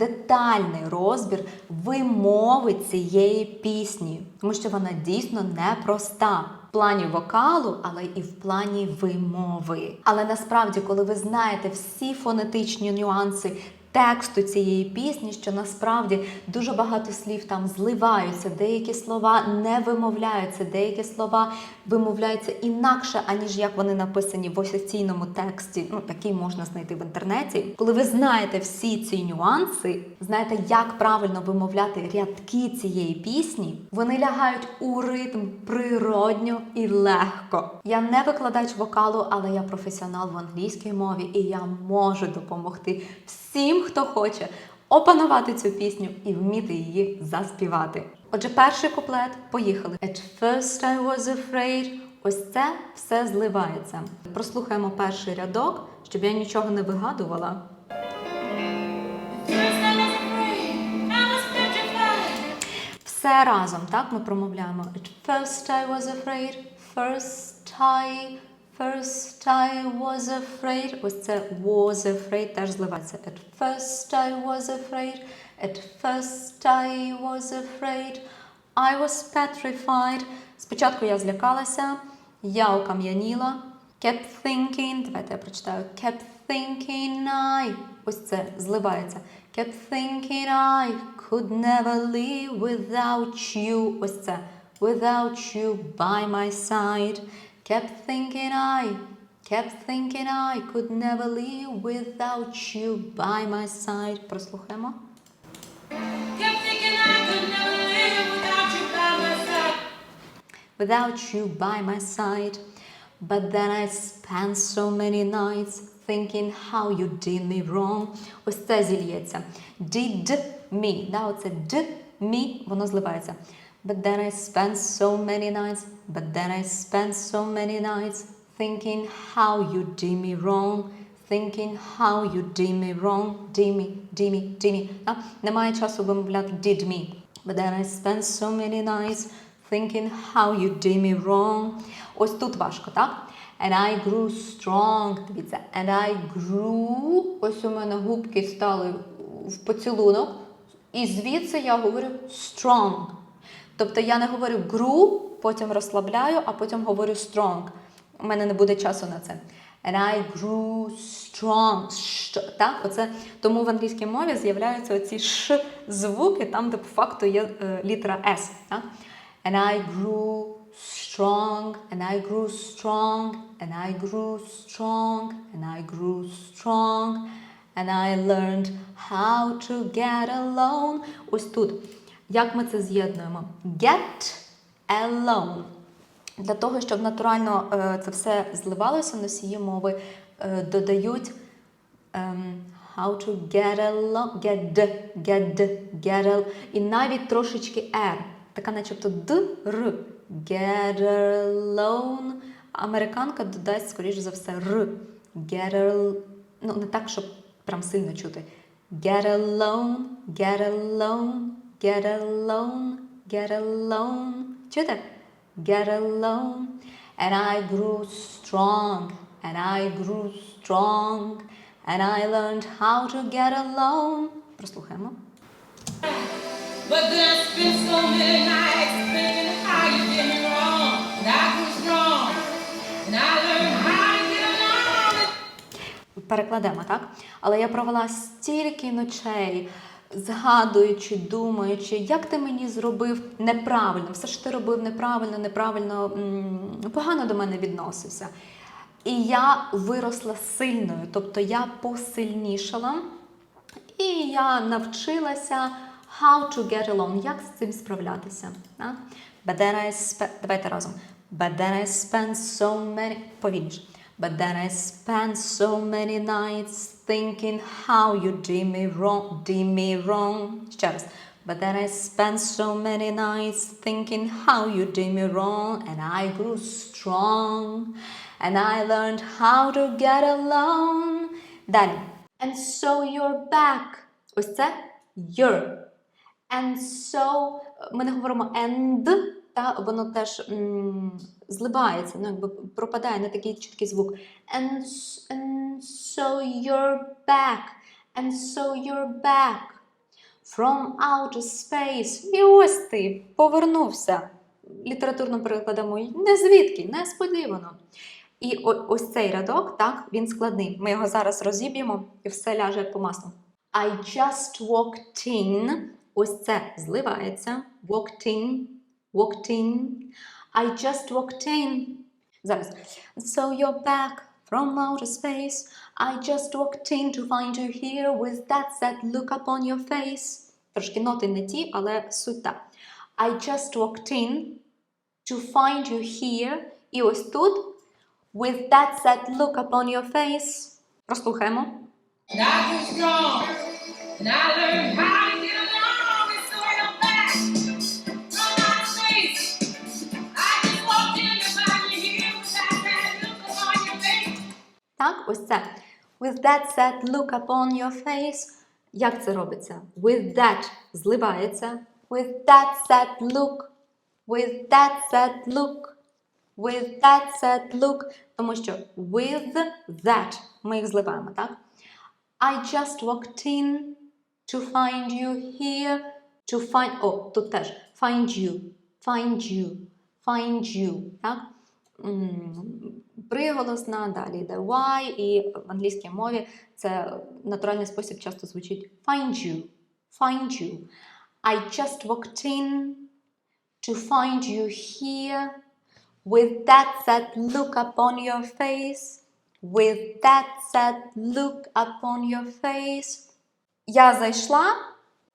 детальний розбір вимови цієї пісні, тому що вона дійсно непроста. В плані вокалу, але і в плані вимови. Але насправді, коли ви знаєте всі фонетичні нюанси тексту цієї пісні, що насправді дуже багато слів там зливаються, деякі слова не вимовляються, деякі слова вимовляються інакше, аніж як вони написані в офіційному тексті, ну який можна знайти в інтернеті. Коли ви знаєте всі ці нюанси, знаєте, як правильно вимовляти рядки цієї пісні, вони лягають у ритм природньо і легко. Я не викладач вокалу, але я професіонал в англійській мові, і я можу допомогти всім, хто хоче опанувати цю пісню і вміти її заспівати. Отже, перший куплет поїхали. At first I was afraid. Ось це все зливається. Прослухаємо перший рядок, щоб я нічого не вигадувала. Все разом, так ми промовляємо. At first I was afraid, first I, first I was afraid. Ось це was afraid теж зливається. At first I was afraid, at first I was afraid, I was petrified. Спочатку я злякалася, я окам'яніла. Kept thinking, давайте я прочитаю. Kept thinking I. Ось це зливається. Kept thinking I could never live without you. Ось це. Without you by my side. Kept thinking I. Kept thinking I could never live without you by my side. Прослухаємо. Kept thinking I could never live without you by my side. without you by my side. But then I spent so many nights thinking how you did me wrong. Ось це зільється. Did me. Да, оце d me, воно зливається. But then I spent so many nights, but then I spent so many nights thinking how you did me wrong. Thinking how you did me wrong. Did me, did me, did me. Да? Немає часу вимовляти did me. But then I spent so many nights thinking how you did me wrong. Ось тут важко, так? And I grew strong. Дивіться, and I grew. Ось у мене губки стали в поцілунок. І звідси я говорю strong. Тобто я не говорю grew, потім розслабляю, а потім говорю strong. У мене не буде часу на це. And I grew strong. Так, оце, тому в англійській мові з'являються оці ш звуки, там, де по факту є е, літера S. Так? And I grew strong, and I grew strong, and I grew strong, and I grew strong, and I learned how to get alone. Ось тут. Як ми це з'єднуємо? Get alone. Для того, щоб натурально е, це все зливалося, носії мови е, додають ем, how to get along, get get get al, і навіть трошечки r, така начебто д, р, get alone. Американка додасть, скоріш за все, р, get al, ну не так, щоб прям сильно чути. Get alone, get alone, get alone, get alone. Чуєте? Get alone. And I grew strong, and I grew strong, and I learned how to get alone. Прослухаємо. But then I spent so many nights thinking how you did me wrong. And I grew strong. And I learned how to get along. Перекладемо, так? Але я провела стільки ночей, Згадуючи, думаючи, як ти мені зробив неправильно, все що ти робив неправильно, неправильно, погано до мене відносився. І я виросла сильною, тобто я посильнішала, і я навчилася how to get along, як з цим справлятися. Так? But then I spent, давайте разом. But then I spent so many, повільніше. But then I spent so many nights thinking how you did me wrong, did me wrong. Ще раз. But then I spent so many nights thinking how you did me wrong, and I grew strong, and I learned how to get along. Далі. And so you're back. Ось це you're. And so, ми не говоримо and, Та, воно теж м, зливається, ну, якби пропадає на такий чіткий звук. And, and so you're back. And so you're back. from outer space. І ось ти повернувся. Літературно перекладемо не звідки, несподівано. І ось цей рядок, так, він складний. Ми його зараз розіб'ємо і все ляже по маслу. I just walked in. Ось це зливається. Walked in. Walked in. I just walked in. Зараз. So you're back from outer space. I just walked in to find you here with that sad look upon your face. Трошки ноти не ті, але суть та. I just walked in to find you here. І ось тут with that sad look upon your face. Прослухаємо. And I grew strong, and I learned how Так, ось це. With that sad look upon your face. Як це робиться? With that зливається. With that sad look. With that sad look. With that sad look. Тому що with that ми їх зливаємо, так? I just walked in to find you here. To find. О, тут теж. Find you. Find you. Find you. Так? Приголосна, далі йде why, і в англійській мові це натуральний спосіб часто звучить find you. Find you. I just walked in to find you here with that sad look upon your face. With that sad look upon your face. Я зайшла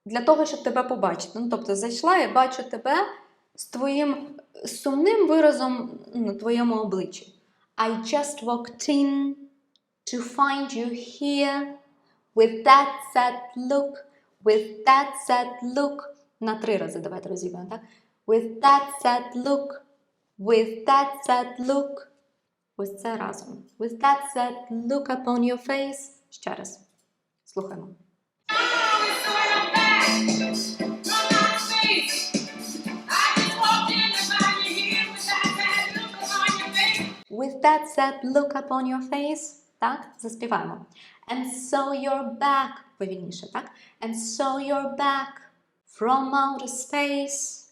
для того, щоб тебе побачити. Ну, тобто, зайшла і бачу тебе з твоїм сумним виразом на твоєму обличчі. I just walked in to find you here with that sad look, with that sad look. На три рази давайте розіб'ємо, так? With that sad look, with that sad look. Ось це разом. With that sad look upon your face. Ще раз. Слухаємо. With that sad look upon your face. Так, заспіваємо. And so you're back. Повільніше, так? And so you're back from outer space.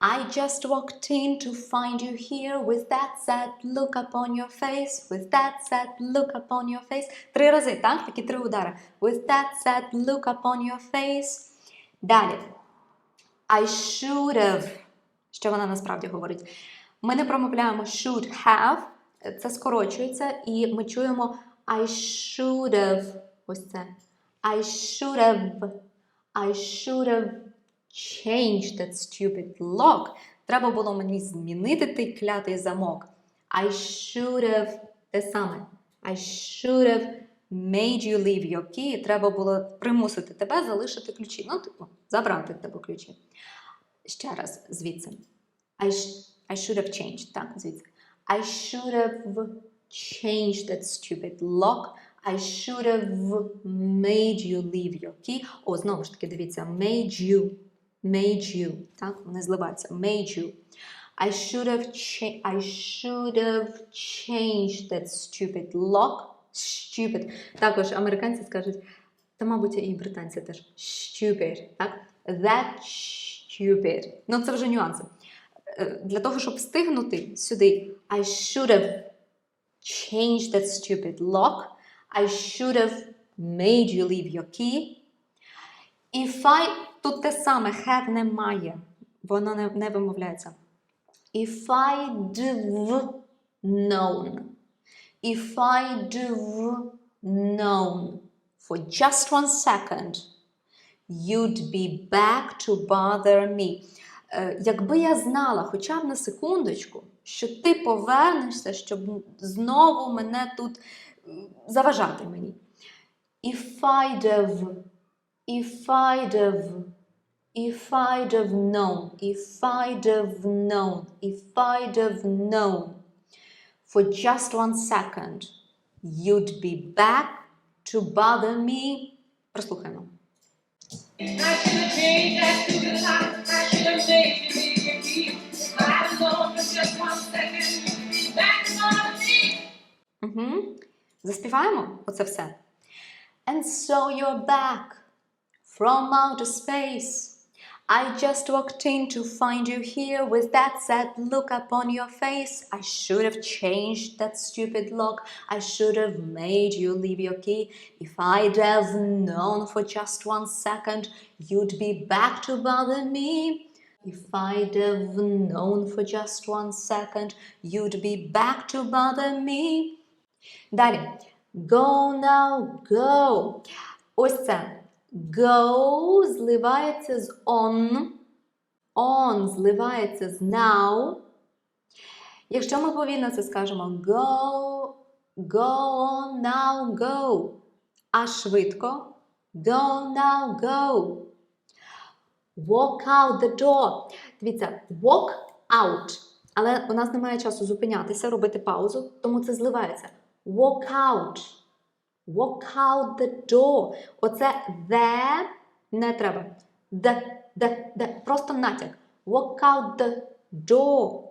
I just walked in to find you here with that sad look upon your face. With that sad look upon your face. Три рази, так? Такі три удари. With that sad look upon your face. Далі. I should have. Що вона насправді говорить? Ми не промовляємо should have, Це скорочується, і ми чуємо I should have. Ось це. I should have. I should have changed that stupid lock. Треба було мені змінити той клятий замок. I should have те саме. I should have made you leave your key. Треба було примусити тебе залишити ключі. Ну, типу, забрати тебе ключі. Ще раз звідси. I, I should have changed. Так, звідси. I should have changed that stupid lock. I should have made you leave your key. О, знову ж таки, дивіться, made you. Made you. Так, вони зливаються. Made you. I should have cha- I should have changed that stupid lock. Stupid. Також американці скажуть, та, мабуть, і британці теж stupid. Так? That stupid. Ну, це вже нюанси. Е, Для того, щоб встигнути сюди, I should have changed that stupid lock. I should have made you leave your key. If I тут те саме have немає, воно не, не вимовляється. If I'd known, if I'd known for just one second, you'd be back to bother me. Е, Якби я знала хоча б на секундочку, що ти повернешся, щоб знову мене тут заважати мені. If I'd have, if I'd have, if I'd have known, if I'd have known, if I'd have known for just one second, you'd be back to bother me. Прослухаємо. Угу. Заспіваємо оце все. And so you're back from outer space. I just walked in to find you here with that sad look upon your face. I should have changed that stupid lock. I should have made you leave your key. If I'd have known for just one second you'd be back to bother me. If I'd have known for just one second you'd be back to bother me. Далі. Go now, go. Ось це. Go зливається з on. On зливається з now. Якщо ми повільно це скажемо go, go on now, go. А швидко go now, go. Walk out the door. Дивіться, walk out. Але у нас немає часу зупинятися, робити паузу, тому це зливається. Walk out. Walk out the door. Оце the не треба. The, the, the. Просто натяк. Walk out the door.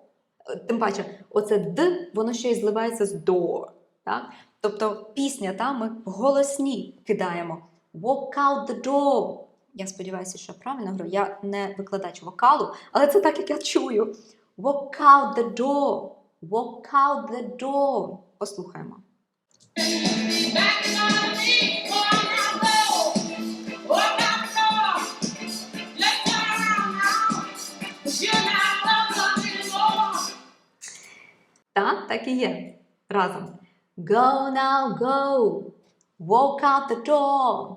Е, Тим паче, оце д, воно ще й зливається з door. Так? Тобто пісня, та, ми голосні кидаємо. Walk out the door. Я сподіваюся, що я правильно говорю. Я не викладач вокалу, але це так, як я чую. Walk out the door. Walk out the door. Послухаємо. Так, так і є. Разом. Go now, go. Walk out the door.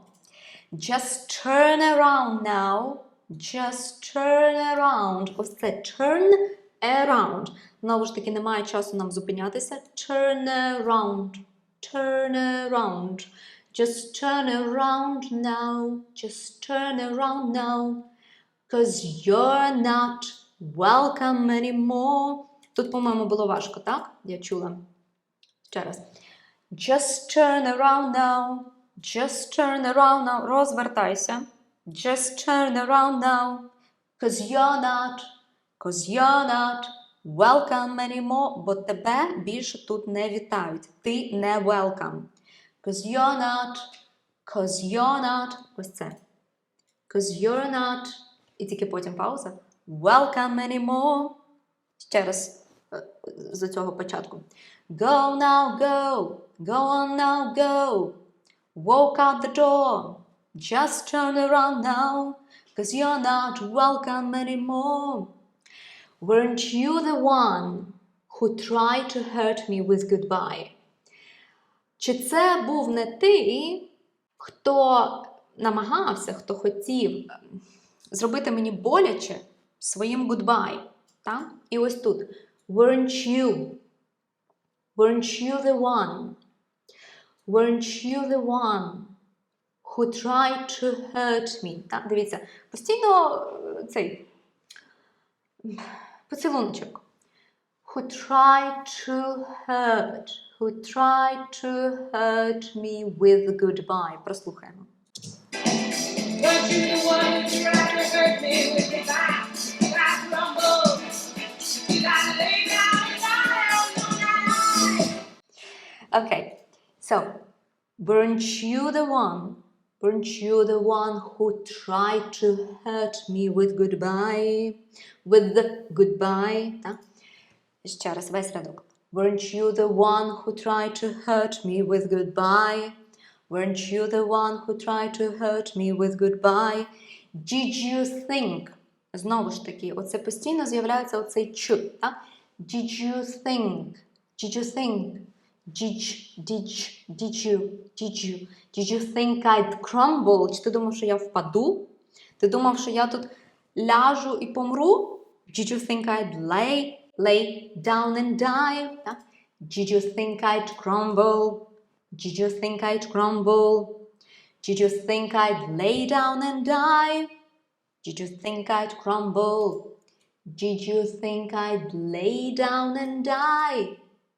Just turn around now. Just turn around. Ось це turn around. Знову ж таки, немає часу нам зупинятися. Turn around. Turn around. Just turn around now. Just turn around now. Cause you're not welcome anymore. Тут, по-моєму, було важко, так? Я чула. Ще раз. Just turn around now. Just turn around now. Розвертайся. Just turn around now. Cause you're not. Cause you're not welcome anymore. Бо тебе більше тут не вітають. Ти не welcome. Cause you're not. Cause you're not. Ось це. Cause you're not. І тільки потім пауза. Welcome anymore. Ще раз е, з цього початку. Go now, go. Go on now, go. Walk out the door. Just turn around now. Cause you're not welcome anymore. Weren't you the one who tried to hurt me with goodbye? Чи це був не ти, хто намагався, хто хотів ем, зробити мені боляче своїм goodbye? Так? І ось тут. Weren't you? Weren't you the one? Weren't you the one who tried to hurt me? Так, дивіться, постійно е, цей поцілуночок. Who tried to hurt, who tried to hurt me with goodbye. Прослухаємо. But you the one who tried to hurt me with your back. You got rumble. You gotta lay down and die on your night. Okay, so weren't you the one? Weren't you the one who tried to hurt me with goodbye? With the goodbye? Так? Ще раз весь рядок. Weren't you the one who tried to hurt me with goodbye? Weren't you the one who tried to hurt me with goodbye? Did you think? Знову ж таки, оце постійно з'являється оцей ч. Так? Did you think? Did you think? Did, did, did you, did you, did you think I'd crumble? Чи ти думав, що я впаду? Ти думав, що я тут ляжу і помру? Did you think I'd lay, lay down and die? Так? Did you think I'd crumble? Did you think I'd crumble? Did you think I'd lay down and die? Did you think I'd crumble? Did you think I'd lay down and die?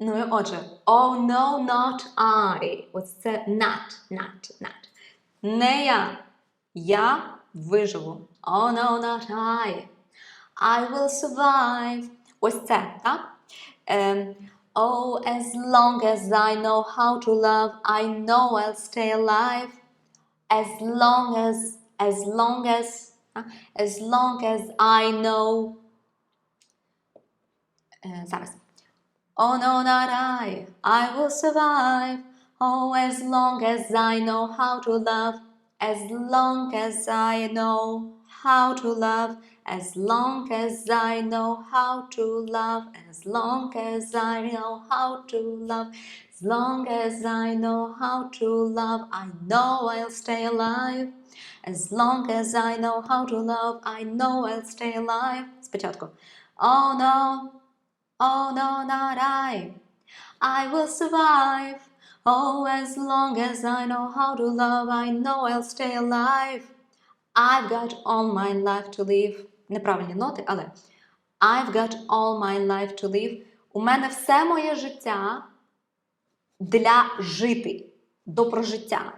Ну і отже, oh no, not I. Ось це not, not, not. Не я. Я виживу. Oh no, not I. I will survive. Ось це, так? Ем, oh, as long as I know how to love, I know I'll stay alive. As long as, as long as, а? as long as I know. Е, зараз. Oh no, not I. I will survive. Oh, as long as I know how to love. As long as I know how to love. As long as I know how to love. As long as I know how to love. As long as I know how to love. I know I'll stay alive. As long as I know how to love. I know I'll stay alive. Спочатку. Oh no. Oh no, not I. I will survive. Oh, as long as I know how to love, I know I'll stay alive. I've got all my life to live. Неправильні ноти, але I've got all my life to live. У мене все моє життя для жити, до прожиття.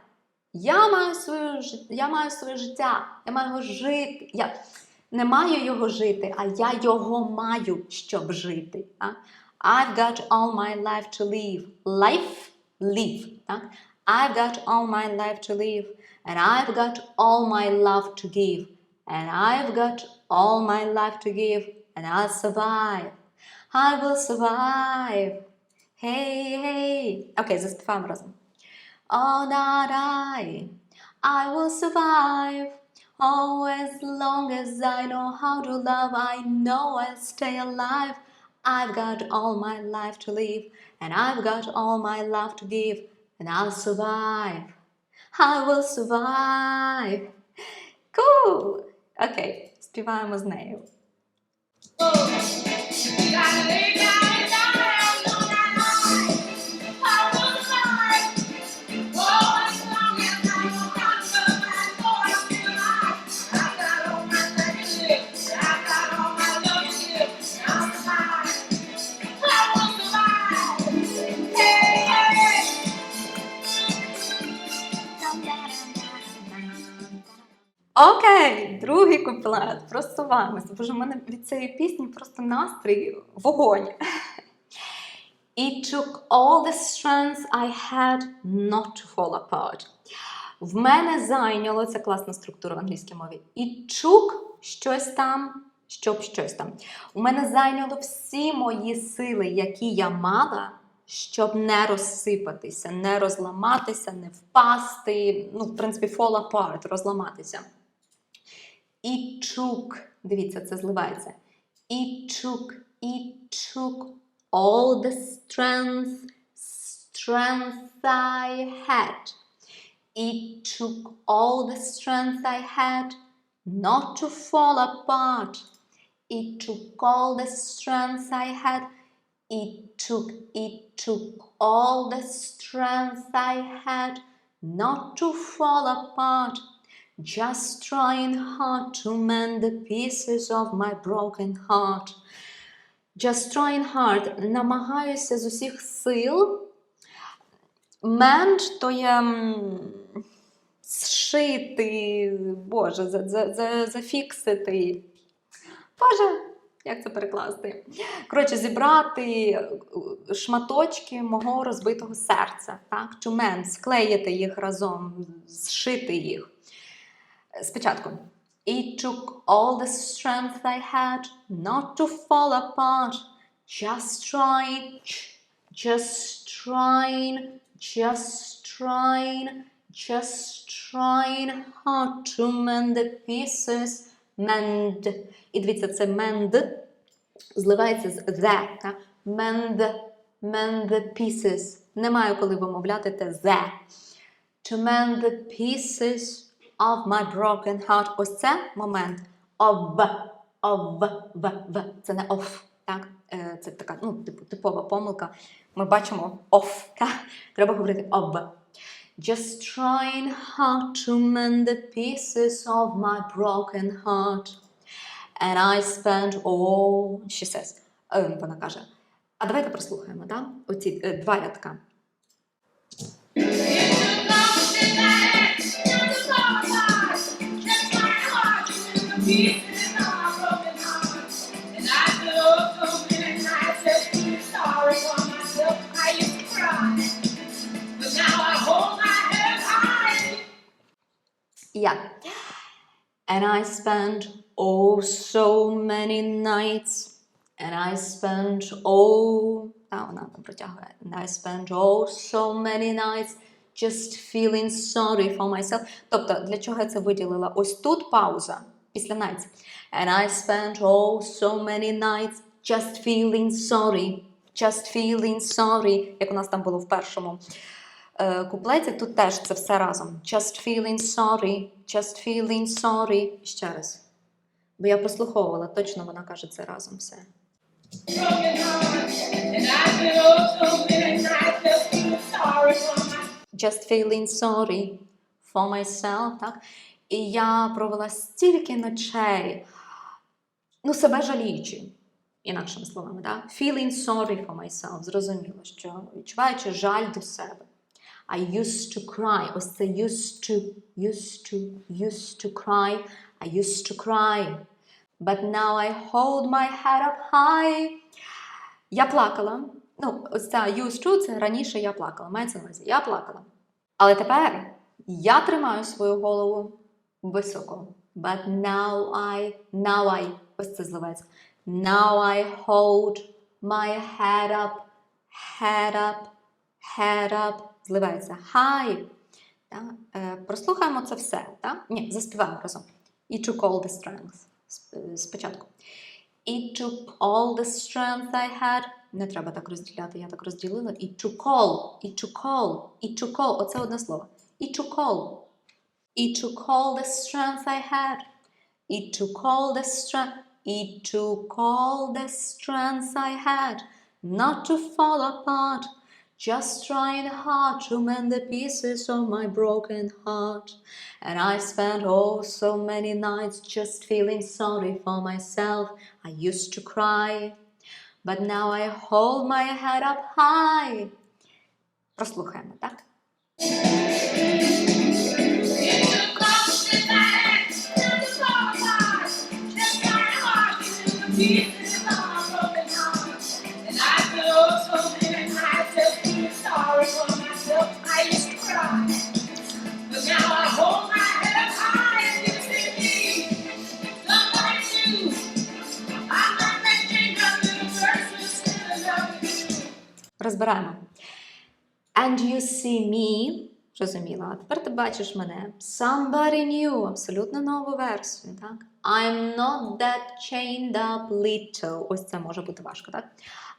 Я маю своє, я життя, я маю його жити. Я не маю його жити, а я його маю, щоб жити. Так? I've got all my life to live. Life live. Так? I've got all my life to live. And I've got all my love to give. And I've got all my life to give. And I'll survive. I will survive. Hey, hey. Окей, заспіваємо разом. Oh, not I. I will survive. Oh, as long as I know how to love, I know I'll stay alive. I've got all my life to live, and I've got all my love to give, and I'll survive. I will survive. Cool. Окей, співаємо з нею. You Окей, другий куплет. Просуваємося. Боже, в мене від цієї пісні просто настрій вогонь. It took all the strength I had not to fall apart. В мене зайняло, це класна структура в англійській мові. It took щось там, щоб щось там. У мене зайняло всі мої сили, які я мала, щоб не розсипатися, не розламатися, не впасти. Ну, в принципі, fall apart, розламатися. It took, дивіться, це зливається. It took, it took all the strength, strength I had. It took all the strength I had not to fall apart. It took all the strength I had. It took, it took all the strength I had not to fall apart. Just trying hard to mend the pieces of my broken heart. Just trying hard. Намагаюся з усіх сил. Mend то є зшити, Боже, за, за, за, зафіксити. Боже, як це перекласти? Коротше, зібрати е, шматочки мого розбитого серця. Так? Mend, склеїти їх разом, зшити їх. Спочатку. It took all the strength I had not to fall apart. Just trying, just trying, just trying, just trying hard to mend the pieces. Mend. І дивіться, це mend зливається з the. Та? Mend, mend the pieces. Немає коли вимовляти те the. To mend the pieces Of my broken heart. Ось це момент of, of, в, в. Це не of. Так? Е, Це така ну, типу, типова помилка. Ми бачимо of. Так? Треба говорити of. Just trying hard to mend the pieces of my broken heart. And I spent all, she says, е, вона каже, А давайте прослухаємо, да? Оці е, два рядка. Yeah. And I spent oh so many nights. And I spent oh. Та вона там протягує. And I spent oh so many nights just feeling sorry for myself. Тобто, для чого я це виділила? Ось тут пауза Після nights. And I spent oh so many nights just feeling sorry. Just feeling sorry, як у нас там було в першому е, куплеті, тут теж це все разом. Just feeling sorry, just feeling sorry. Ще раз. Бо я прослуховувала, точно вона каже це разом все. Just feeling sorry for myself, так? І я провела стільки ночей, ну, себе жаліючи, інакшими словами, так? Feeling sorry for myself, зрозуміло, що відчуваючи жаль до себе. I used to cry. Ось це used to, used to, used to cry. I used to cry. But now I hold my head up high. Я плакала. Ну, ось ця used to, це раніше я плакала. Мається на увазі. Я плакала. Але тепер я тримаю свою голову високо. But now I, now I, ось це зливається. Now I hold my head up, head up, head up. Зливається high. Так? Е, прослухаємо це все. Так? Ні, заспіваємо разом. It took all the strength. Е, Спочатку. It took all the strength I had. Не треба так розділяти, я так розділила. It took all, it took all, it took all. Оце одне слово. It took all. It took all the strength I had. It took all the strength. It took all the strength I had not to fall apart. Just trying hard to mend the pieces of my broken heart. And I spent oh so many nights just feeling sorry for myself. I used to cry. But now I hold my head up high. Прослухаємо, так? Розбираємо. And you see me. Зрозуміла. А тепер ти бачиш мене. Somebody new. Абсолютно нову версію. Так? I'm not that chained up little. Ось це може бути важко, так?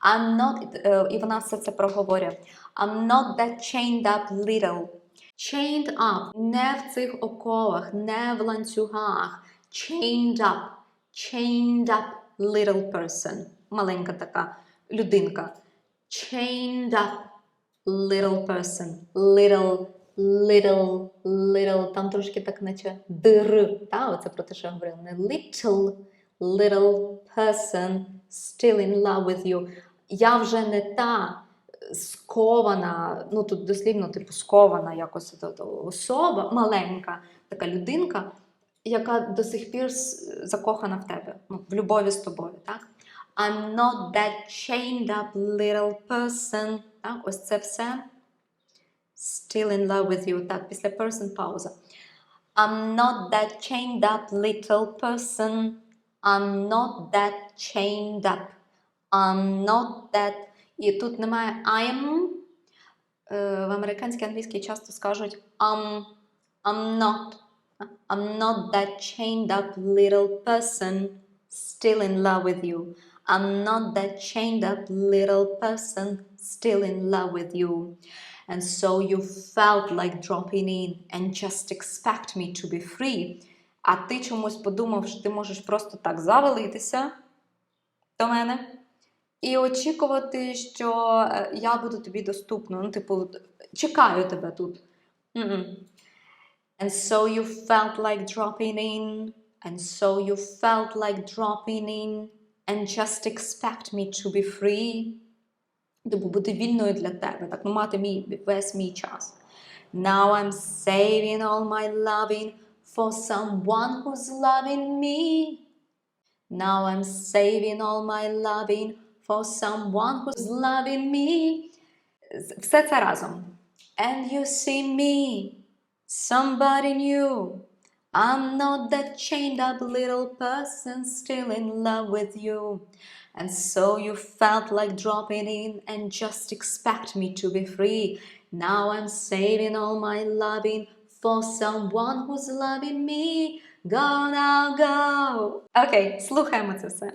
I'm not, е, і вона все це проговорює. I'm not that chained up little. Chained up. Не в цих оковах, не в ланцюгах. Chained up. Chained up little person. Маленька така людинка. Chained up little person. Little, little, little. Там трошки так наче дир. Та, оце про те, що я говорила. Не little, little person still in love with you. Я вже не та скована, ну тут дослівно, типу, скована якось особа, маленька така людинка, яка до сих пір закохана в тебе, ну, в любові з тобою, так? I'm not that chained up little person. Так, ось це все. Still in love with you. Так, після person пауза. I'm not that chained up little person. I'm not that chained up. I'm not that. І тут немає I'm. Е, В американській англійській часто скажуть I'm, I'm not. I'm not that chained up little person still in love with you. I'm not that chained up little person still in love with you. And so you felt like dropping in and just expect me to be free. А ти чомусь подумав, що ти можеш просто так завалитися до мене і очікувати, що е, я буду тобі доступна. Ну, типу, чекаю тебе тут. М-м. And so you felt like dropping in, and so you felt like dropping in, and just expect me to be free. Тобто бути вільною для тебе, так ну мати мій весь мій час. Now I'm saving all my loving for someone who's loving me. Now I'm saving all my loving for someone who's loving me. З- Все це разом. And you see me, somebody new. I'm not that chained up little person still in love with you. And so you felt like dropping in and just expect me to be free. Now I'm saving all my loving for someone who's loving me. Go now, go. Окей, слухаємо це все.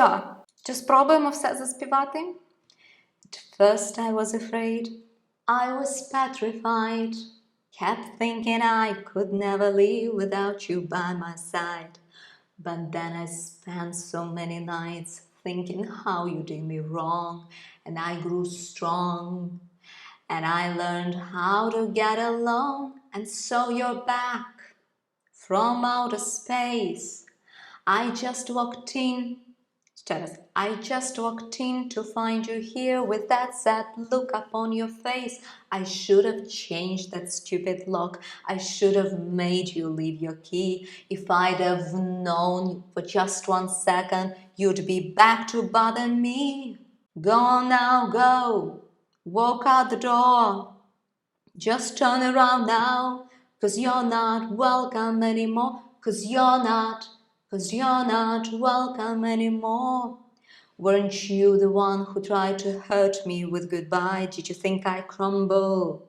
що, чи спробуємо все заспівати? At first I was afraid, I was petrified, kept thinking I could never live without you by my side. But then I spent so many nights thinking how you did me wrong, and I grew strong. And I learned how to get along, and so you're back from outer space. I just walked in Status. I just walked in to find you here with that sad look upon your face. I should have changed that stupid lock. I should have made you leave your key. If I'd have known for just one second, you'd be back to bother me. Go now, go. Walk out the door. Just turn around now, cause you're not welcome anymore, cause you're not cause you're not welcome anymore. Weren't you the one who tried to hurt me with goodbye? Did you think I'd crumble?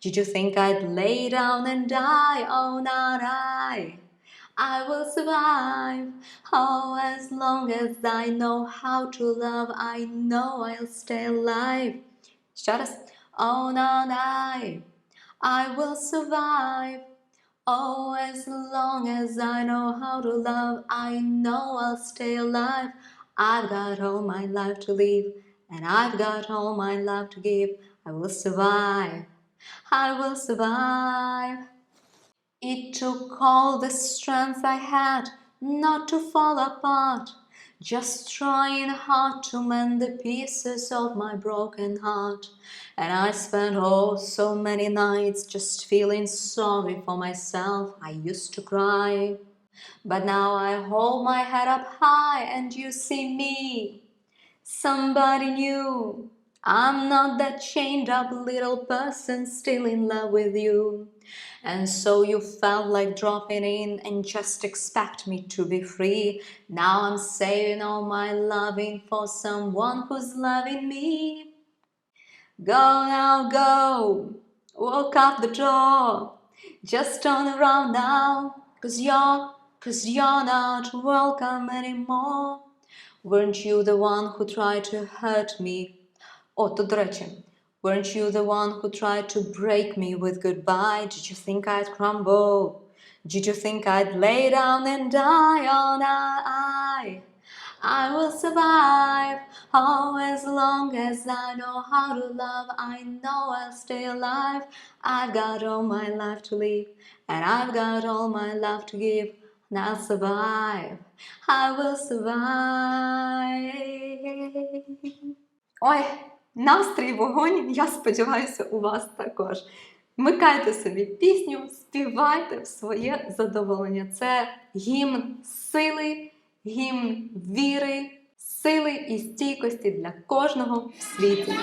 Did you think I'd lay down and die? Oh, not I. I will survive. Oh, as long as I know how to love, I know I'll stay alive. Ще раз. Oh, not I. I will survive. Oh, as long as I know how to love, I know I'll stay alive. I've got all my life to live, and I've got all my love to give. I will survive. I will survive. It took all the strength I had not to fall apart, just trying hard to mend the pieces of my broken heart. And I spent oh so many nights just feeling sorry for myself. I used to cry, but now I hold my head up high and you see me, somebody new. I'm not that chained up little person still in love with you. And so you felt like dropping in and just expect me to be free. Now I'm saving all my loving for someone who's loving me. Go now, go. Walk out the door. Just turn around now. Cause you're, cause you're not welcome anymore. Weren't you the one who tried to hurt me? О, то до речі, weren't you the one who tried to break me with goodbye? Did you think I'd crumble? Did you think I'd lay down and die? Oh, I, I will survive. Oh, as long as I know how to love, I know I'll stay alive. I've got all my life to live, and I've got all my love to give. And I'll survive. I will survive. Ой, настрій вогонь, я сподіваюся, у вас також. Вмикайте собі пісню, співайте в своє задоволення. Це гімн сили, гімн віри, сили і стійкості для кожного в світі.